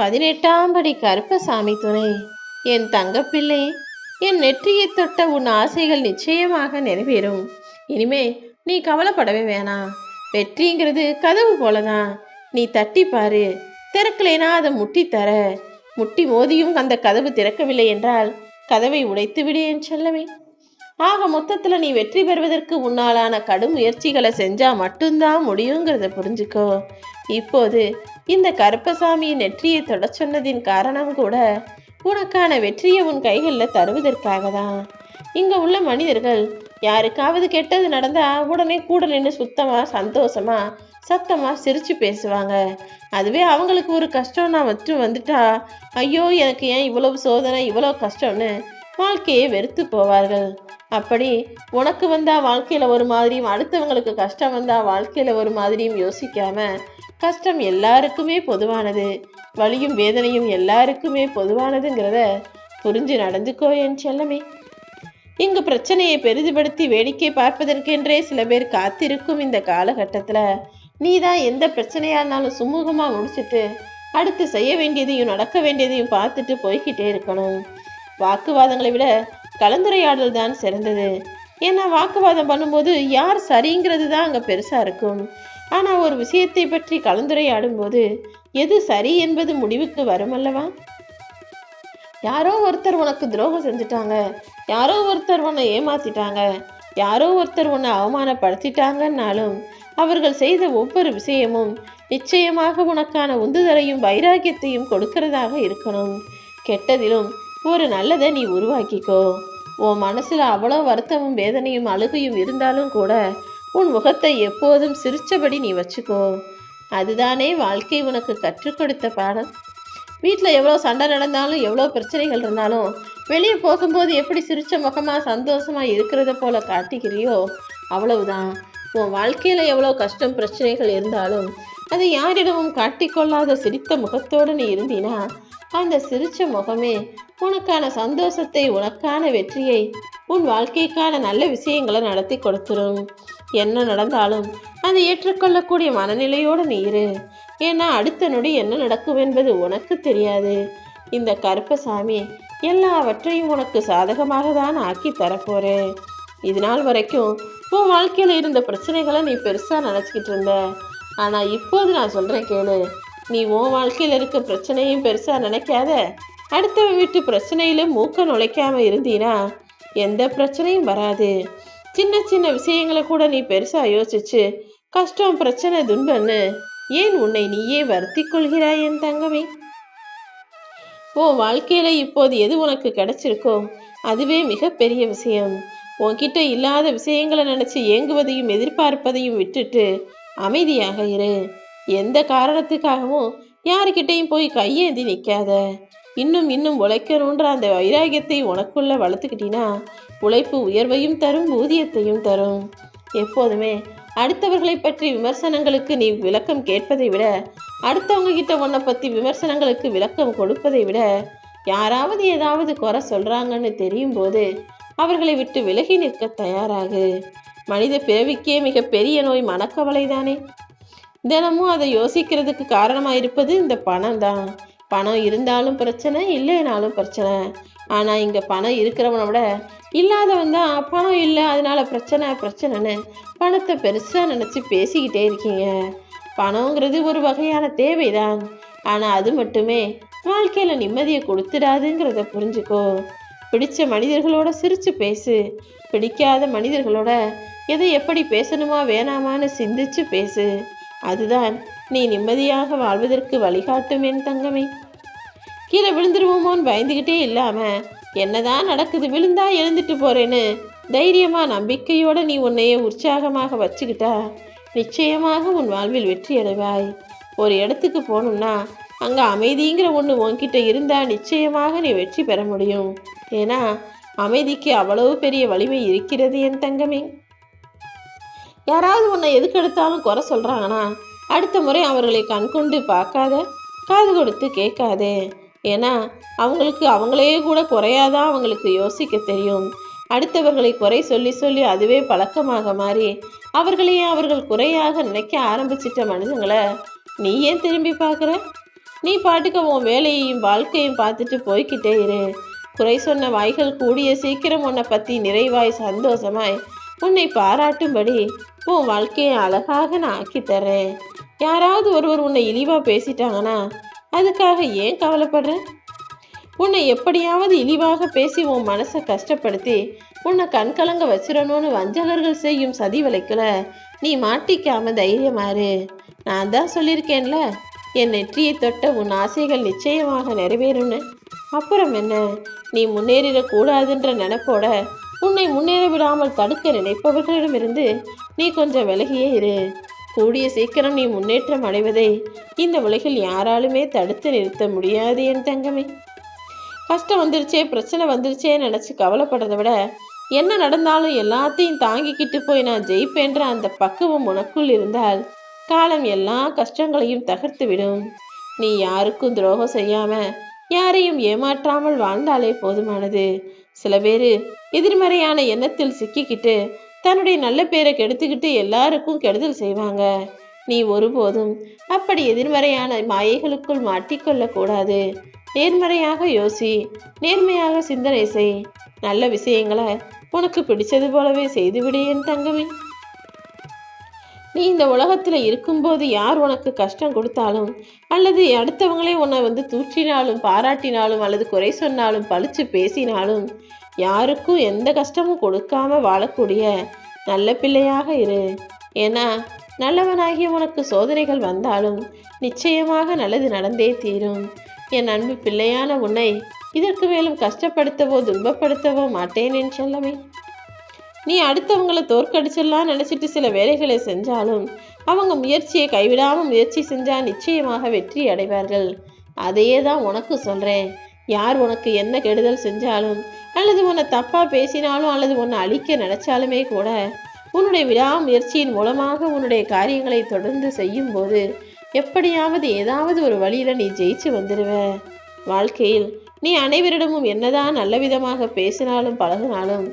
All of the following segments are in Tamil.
பதினெட்டாம் படி கருப்பசாமி துணை. என் தங்கப்பிள்ளை என் நெற்றியை தொட்ட உன் ஆசைகள் நிச்சயமாக நிறைவேறும். இனிமே நீ கவலைப்படவே வேணாம். வெற்றிங்கிறது கதவு போலதான். நீ தட்டி பாரு. திறக்கலைனா அதை முட்டி தர. முட்டி மோதியும் அந்த கதவு திறக்கவில்லை என்றால் கதவை உடைத்து விடு என் ஆக மொத்தத்தில் நீ வெற்றி பெறுவதற்கு உன்னாலான கடும் முயற்சிகளை செஞ்சா மட்டும்தான் முடியுங்கிறத புரிஞ்சுக்கோ. இப்போது இந்த கருப்பசாமியின் நெற்றியை தொட சொன்னதின் காரணம் கூட உனக்கான வெற்றியை உன் கைகளில் தருவதற்காக தான் இங்கே உள்ள மனிதர்கள் யாருக்காவது கெட்டது நடந்தா உடனே கூட நின்று சுத்தமாக சந்தோஷமா சத்தமாக சிரித்து பேசுவாங்க. அதுவே அவங்களுக்கு ஒரு கஷ்டம் நான் மட்டும் வந்துட்டா ஐயோ எனக்கு ஏன் இவ்வளவு சோதனை இவ்வளோ கஷ்டம்னு வாழ்க்கையை வெறுத்து போவார்கள். அப்படி உனக்கு வந்தால் வாழ்க்கையில் ஒரு மாதிரியும் அடுத்தவங்களுக்கு கஷ்டம் வந்தால் வாழ்க்கையில் ஒரு மாதிரியும் யோசிக்காம கஷ்டம் எல்லாருக்குமே பொதுவானது. வலியும் வேதனையும் எல்லாருக்குமே பொதுவானதுங்கிறத புரிஞ்சு நடந்துக்கோ என் செல்லமே. இங்கு பிரச்சனையை பெரிதுபடுத்தி வேடிக்கை பார்ப்பதற்கென்றே சில பேர் காத்திருக்கும் இந்த காலகட்டத்தில் நீ தான் எந்த பிரச்சனையாக இருந்தாலும் சுமூகமாக முடிச்சிட்டு அடுத்து செய்ய வேண்டியதையும் நடக்க வேண்டியதையும் பார்த்துட்டு போய்கிட்டே இருக்கணும். வாக்குவாதங்களை விட கலந்துரையாடல் தான் சிறந்தது. ஏன்னா வாக்குவாதம் பண்ணும்போது யார் சரிங்கிறது தான் அங்கே பெருசாக இருக்கும். ஆனால் ஒரு விஷயத்தை பற்றி கலந்துரையாடும் போது எது சரி என்பது முடிவுக்கு வரும் அல்லவா? யாரோ ஒருத்தர் உனக்கு துரோகம் செஞ்சுட்டாங்க. யாரோ ஒருத்தர் உன்னை ஏமாத்திட்டாங்க. யாரோ ஒருத்தர் உன்னை அவமானப்படுத்திட்டாங்கன்னாலும் அவர்கள் செய்த ஒவ்வொரு விஷயமும் நிச்சயமாக உனக்கான உந்துதலையும் வைராக்கியத்தையும் கொடுக்கிறதாக இருக்கணும். கெட்டதிலும் ஒரு நல்லதை நீ உருவாக்கிக்கோ. உன் மனசில் அவ்வளோ வருத்தமும் வேதனையும் அழுகையும் இருந்தாலும் கூட உன் முகத்தை எப்போதும் சிரித்தபடி நீ வச்சுக்கோ. அதுதானே வாழ்க்கை உனக்கு கற்றுக் கொடுத்த பாடம். வீட்டில் எவ்வளோ சண்டை நடந்தாலும் எவ்வளோ பிரச்சனைகள் இருந்தாலும் வெளியே போகும்போது எப்படி சிரித்த முகமா சந்தோஷமா இருக்கிறத போல காட்டிக்கிறியோ அவ்வளவுதான். உன் வாழ்க்கையில எவ்வளோ கஷ்டம் பிரச்சனைகள் இருந்தாலும் அதை யாரிடமும் காட்டிக்கொள்ளாத சிரித்த முகத்தோடு நீ இருந்தினா அந்த சிரிச்ச முகமே உனக்கான சந்தோஷத்தை உனக்கான வெற்றியை உன் வாழ்க்கைக்கான நல்ல விஷயங்களை நடத்தி கொடுத்துரும். என்ன நடந்தாலும் அதை ஏற்றுக்கொள்ளக்கூடிய மனநிலையோடு நீ இரு. ஏன்னா அடுத்த நொடி என்ன நடக்கும் என்பது உனக்கு தெரியாது. இந்த கருப்பசாமி எல்லாவற்றையும் உனக்கு சாதகமாக தான் ஆக்கி தரப்போறேன் இது நாள் வரைக்கும் உன் வாழ்க்கையில் இருந்த பிரச்சனைகளை நீ பெருசாக நினச்சிக்கிட்டு இருந்த. ஆனால் இப்போது நான் சொல்கிறேன் கேளு. நீ உன் வாழ்க்கையில் இருக்க பிரச்சனையும் பெருசா நினைக்காத. அடுத்தவன் வீட்டு பிரச்சனையில மூக்க நுழைக்காம இருந்தீனா எந்த பிரச்சனையும் வராது. சின்ன சின்ன விஷயங்களை கூட நீ பெருசா யோசிச்சு கஷ்டம் பிரச்சனை துன்பன்னு ஏன் உன்னை நீயே வருத்தி கொள்கிறாய் என் தங்கமே? உன் வாழ்க்கையில இப்போது எது உனக்கு கிடைச்சிருக்கோ அதுவே மிகப்பெரிய விஷயம். உன்கிட்ட இல்லாத விஷயங்களை நினைச்சு ஏங்குவதையும் எதிர்பார்ப்பதையும் விட்டுட்டு அமைதியாக இரு. எந்த காரணத்துக்காகவும் யாருக்கிட்டையும் போய் கையேந்தி நிற்காத. இன்னும் இன்னும் உழைக்கணுன்ற அந்த வைராகியத்தை உனக்குள்ள வளர்த்துக்கிட்டினா உழைப்பு உயர்வையும் தரும் ஊதியத்தையும் தரும். எப்போதுமே அடுத்தவர்களை பற்றி விமர்சனங்களுக்கு நீ விளக்கம் கேட்பதை விட அடுத்தவங்க கிட்ட உன்னை பற்றி விமர்சனங்களுக்கு விளக்கம் கொடுப்பதை விட யாராவது ஏதாவது குறை சொல்கிறாங்கன்னு தெரியும் போது அவர்களை விட்டு விலகி நிற்க தயாராகு. மனித பிறவிக்கே மிக பெரிய நோய் மனக்கவலை தானே தினமும் அதை யோசிக்கிறதுக்கு காரணமாக இருப்பது இந்த பணம் தான். பணம் இருந்தாலும் பிரச்சனை இல்லைனாலும் பிரச்சனை. ஆனால் இங்கே பணம் இருக்கிறவனை விட இல்லாதவன் தான். பணம் இல்லை அதனால பிரச்சனை பிரச்சனைன்னு பணத்தை பெருசாக நினச்சி பேசிக்கிட்டே இருக்கீங்க. பணங்கிறது ஒரு வகையான தேவைதான். ஆனால் அது மட்டுமே வாழ்க்கையில் நிம்மதியை கொடுத்துடாதுங்கிறத புரிஞ்சுக்கோ. பிடிச்ச மனிதர்களோட சிரித்து பேசு. பிடிக்காத மனிதர்களோட எதை எப்படி பேசணுமா வேணாமான்னு சிந்திச்சு பேசு. அதுதான் நீ நிம்மதியாக வாழ்வதற்கு வழிகாட்டும் என் தங்கமே. கீழே விழுந்துருவோமோன்னு பயந்துக்கிட்டே இல்லாம என்னதான் நடக்குது விழுந்தா எழுந்துட்டு போறேன்னு தைரியமா நம்பிக்கையோட நீ உன்னையே உற்சாகமாக வச்சுக்கிட்டா நிச்சயமாக உன் வாழ்வில் வெற்றி அடைவாய். ஒரு இடத்துக்கு போகணும்னா அங்க அமைதிங்கிற ஒன்று உன்கிட்ட இருந்தா நிச்சயமாக நீ வெற்றி பெற முடியும். ஏன்னா அமைதிக்கு அவ்வளவு பெரிய வலிமை இருக்கிறது என் தங்கமே. யாராவது உன்னை எதுக்கு எடுத்தாலும் குறை சொல்கிறாங்கன்னா அடுத்த முறை அவர்களை கண்கொண்டு பார்க்காத காது கொடுத்து கேட்காதே. ஏன்னா அவங்களுக்கு அவங்களே கூட குறையாதான் அவங்களுக்கு யோசிக்க தெரியும். அடுத்தவர்களை குறை சொல்லி சொல்லி அதுவே பழக்கமாக மாறி அவர்களையே அவர்கள் குறையாக நினைக்க ஆரம்பிச்சிட்ட மனுஷங்களை நீ ஏன் திரும்பி பார்க்குற? நீ பாட்டுக்க உன் வேலையையும் வாழ்க்கையும் பார்த்துட்டு போய்க்கிட்டே இரு. குறை சொன்ன வாய்கள் கூடிய சீக்கிரம் உன்னை பற்றி நிறைவாய் சந்தோஷமாய் உன்னை பாராட்டும்படி உன் வாழ்க்கையை அழகாக நான் ஆக்கித்தரேன் யாராவது ஒருவர் உன்னை இழிவாக பேசிட்டாங்கன்னா அதுக்காக ஏன் கவலைப்படுற? உன்னை எப்படியாவது இழிவாக பேசி உன் மனசை கஷ்டப்படுத்தி உன்னை கண்கலங்க வச்சிடணும்னு வஞ்சகர்கள் செய்யும் சதி வலைக்குல நீ மாட்டிக்காம தைரியமாறு நான் தான் சொல்லியிருக்கேன்ல என் நெற்றியை தொட்ட உன் ஆசைகள் நிச்சயமாக நிறைவேறும்னு. அப்புறம் என்ன? நீ முன்னேறிடக்கூடாதுன்ற நினைப்போட உன்னை முன்னேற விடாமல் தடுக்க நினைப்பவர்களிடமிருந்து நீ கொஞ்சம் விலகியே இரு. கூடிய சீக்கிரம் நீ முன்னேற்றம் அடைவதை இந்த உலகில் யாராலுமே தடுத்து நிறுத்த முடியாது என் தங்கமே. கஷ்டம் வந்துருச்சே பிரச்சனை வந்துருச்சே நினச்சி கவலைப்படுறதை விட என்ன நடந்தாலும் எல்லாத்தையும் தாங்கிக்கிட்டு போய் நான் ஜெயிப்பேன்ற அந்த பக்குவம் உனக்குள் இருந்தால் காலம் எல்லா கஷ்டங்களையும் தகர்த்து விடும். நீ யாருக்கும் துரோகம் செய்யாம யாரையும் ஏமாற்றாமல் வாழ்ந்தாலே போதுமானது. சில பேர் எதிர்மறையான எண்ணத்தில் சிக்கிக்கிட்டு தன்னுடைய நல்ல பேரை கெடுத்துக்கிட்டு எல்லாருக்கும் கெடுதல் செய்வாங்க. நீ ஒருபோதும் அப்படி எதிர்மறையான மாயைகளுக்குள் மாட்டிக்கொள்ளக்கூடாது நேர்மறையாக யோசி நேர்மையாக சிந்தனை செய். நல்ல விஷயங்களை உனக்கு பிடிச்சது போலவே செய்துவிடு என் தங்கமே. நீ இந்த உலகத்தில் இருக்கும்போது யார் உனக்கு கஷ்டம் கொடுத்தாலும் அல்லது அடுத்தவங்களே உன்னை வந்து தூற்றினாலும் பாராட்டினாலும் அல்லது குறை சொன்னாலும் பழிச்சு பேசினாலும் யாருக்கும் எந்த கஷ்டமும் கொடுக்காம வாழக்கூடிய நல்ல பிள்ளையாக இரு. ஏன்னா நல்லவனாகிய உனக்கு சோதனைகள் வந்தாலும் நிச்சயமாக நல்லது நடந்தே தீரும். என் அன்பு பிள்ளையான உன்னை இதற்கு மேலும் கஷ்டப்படுத்தவோ துன்பப்படுத்தவோ மாட்டேன் என் செல்லமே. நீ அடுத்தவங்களை தோற்கடிச்சிடலாம் நினச்சிட்டு சில வேலைகளை செஞ்சாலும் அவங்க முயற்சியை கைவிடாமல் முயற்சி செஞ்சால் நிச்சயமாக வெற்றி அடைவார்கள். அதையே தான் உனக்கு சொல்கிறேன் யார் உனக்கு என்ன கெடுதல் செஞ்சாலும் அல்லது உன்னை தப்பாக பேசினாலும் அல்லது உன்னை அழிக்க நினச்சாலுமே கூட உன்னுடைய விடாமுயற்சியின் மூலமாக உன்னுடைய காரியங்களை தொடர்ந்து செய்யும்போது எப்படியாவது ஏதாவது ஒரு வழியில் நீ ஜெயிச்சு வந்துடுவ வாழ்க்கையில் நீ அனைவரிடமும் என்னதான் நல்ல விதமாக பேசினாலும் பழகினாலும்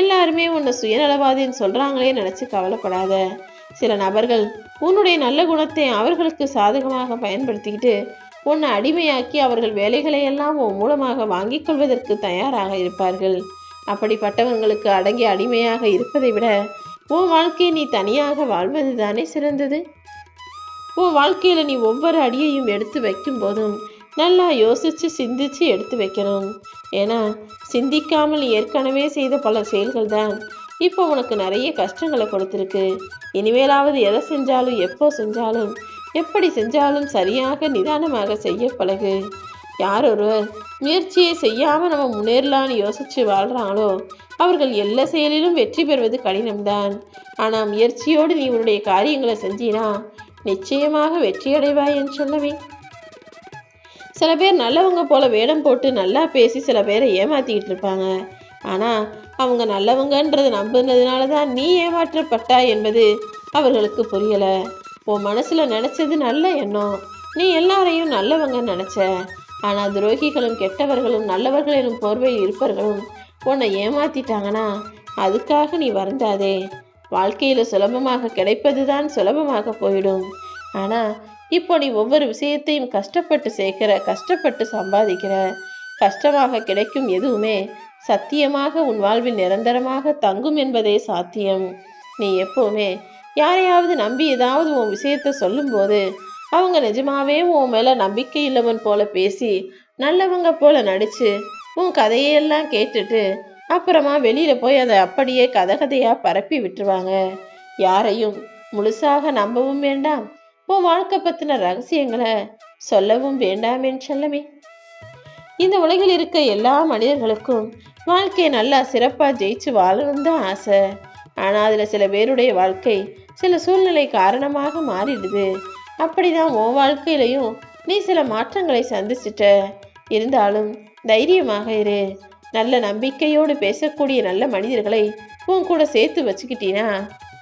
எல்லாருமே உன்னை சுயநலவாதின்னு சொல்கிறாங்களே நினச்சி கவலைப்படாத. சில நபர்கள் உன்னுடைய நல்ல குணத்தை அவர்களுக்கு சாதகமாக பயன்படுத்திக்கிட்டு உன்னை அடிமையாக்கி அவர்கள் வேலைகளை எல்லாம் உன் மூலமாக வாங்கிக் கொள்வதற்கு தயாராக இருப்பார்கள். அப்படிப்பட்டவங்களுக்கு அடங்கி அடிமையாக இருப்பதை விட உன் வாழ்க்கையை நீ தனியாக வாழ்வது தானே சிறந்தது? உன் வாழ்க்கையில் நீ ஒவ்வொரு அடியையும் எடுத்து வைக்கும் போதும் நல்லா யோசித்து சிந்திச்சு எடுத்து வைக்கணும். ஏன்னா சிந்திக்காமல் ஏற்கனவே செய்த பல செயல்கள் தான் இப்போ உனக்கு நிறைய கஷ்டங்களை கொடுத்துருக்கு. இனிமேலாவது எதை செஞ்சாலும் எப்போ செஞ்சாலும் எப்படி செஞ்சாலும் சரியாக நிதானமாக செய்ய பழகு. யார் ஒருவர் முயற்சியை செய்யாமல் நம்ம முன்னேறலான்னு யோசிச்சு வாழ்கிறாங்களோ அவர்கள் எல்லா செயலிலும் வெற்றி பெறுவது கடினம்தான். ஆனால் முயற்சியோடு நீ உன்னுடைய காரியங்களை செஞ்சினா நிச்சயமாக வெற்றியடைவாய் என்று சொல்லவே சில பேர் நல்லவங்க போல வேடம் போட்டு நல்லா பேசி சில பேரை ஏமாத்திக்கிட்டு இருப்பாங்க. ஆனால் அவங்க நல்லவங்கன்றது நம்புனதுனால தான் நீ ஏமாற்றப்பட்டா என்பது அவர்களுக்கு புரியலை. உன் மனசில் நினச்சது நல்ல எண்ணம். நீ எல்லாரையும் நல்லவங்க நினச்ச. ஆனால் துரோகிகளும் கெட்டவர்களும் நல்லவர்கள் எனும் போர்வையில் இருப்பவர்களும் உன்னை ஏமாத்திட்டாங்கன்னா அதுக்காக நீ வருந்தாதே. வாழ்க்கையில் சுலபமாக கிடைப்பது தான் சுலபமாக போயிடும். ஆனால் இப்போ நீ ஒவ்வொரு விஷயத்தையும் கஷ்டப்பட்டு சேர்க்கிற கஷ்டப்பட்டு சம்பாதிக்கிற கஷ்டமாக கிடைக்கும் எதுவுமே சத்தியமாக உன் வாழ்வில் நிரந்தரமாக தங்கும் என்பதே சாத்தியம். நீ எப்போவுமே யாரையாவது நம்பி ஏதாவது உன் விஷயத்த சொல்லும்போது அவங்க நிஜமாவே உன் மேலே நம்பிக்கை இல்லவன் போல பேசி நல்லவங்க போல நடிச்சு உன் கதையெல்லாம் கேட்டுட்டு அப்புறமா வெளியில போய் அதை அப்படியே கதகதையா பரப்பி விட்டுருவாங்க. யாரையும் முழுசாக நம்பவும் வேண்டாம். உன் வாழ்க்கை பத்தின ரகசியங்களை சொல்லவும் வேண்டாம் என் செல்லமே. இந்த உலகில் இருக்க எல்லா மனிதர்களுக்கும் வாழ்க்கையை நல்லா சிறப்பாக ஜெயிச்சு வாழணும் தான் ஆசை. ஆனால் அதில் சில பேருடைய வாழ்க்கை சில சூழ்நிலை காரணமாக மாறிடுது. அப்படிதான் உன் வாழ்க்கையிலையும் நீ சில மாற்றங்களை சந்திச்சிட்ட. இருந்தாலும் தைரியமாக இரு. நல்ல நம்பிக்கையோடு பேசக்கூடிய நல்ல மனிதர்களை உன் கூட சேர்த்து வச்சுக்கிட்டீனா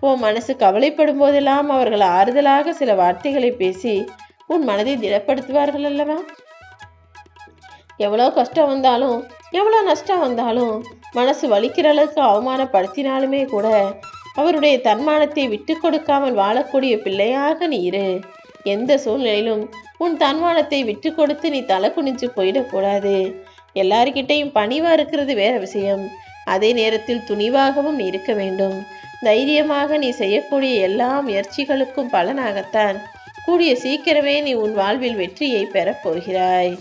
உன் மனசு கவலைப்படும் போதெல்லாம் அவர்கள் ஆறுதலாக சில வார்த்தைகளை பேசி உன் மனதை திடப்படுத்துவார்கள் அல்லவா? எவ்வளோ கஷ்டம் வந்தாலும் எவ்வளோ நஷ்டம் வந்தாலும் மனசு வலிக்கிற அளவுக்கு அவமானப்படுத்தினாலுமே கூட அவருடைய தன்மானத்தை விட்டு கொடுக்காமல் வாழக்கூடிய பிள்ளையாக நீ இரு. எந்த சூழ்நிலையிலும் உன் தன்மானத்தை விட்டு கொடுத்து நீ தலை குனிஞ்சு போயிடக்கூடாது எல்லார்கிட்டையும் பணிவா இருக்கிறது வேற விஷயம். அதே நேரத்தில் துணிவாகவும் நீ இருக்க வேண்டும். தைரியமாக நீ செய்யக்கூடிய எல்லா முயற்சிகளுக்கும் பலனாகத்தான். கூடிய சீக்கிரமே நீ உன் வாழ்வில் வெற்றியை பெறப் போகிறாய்.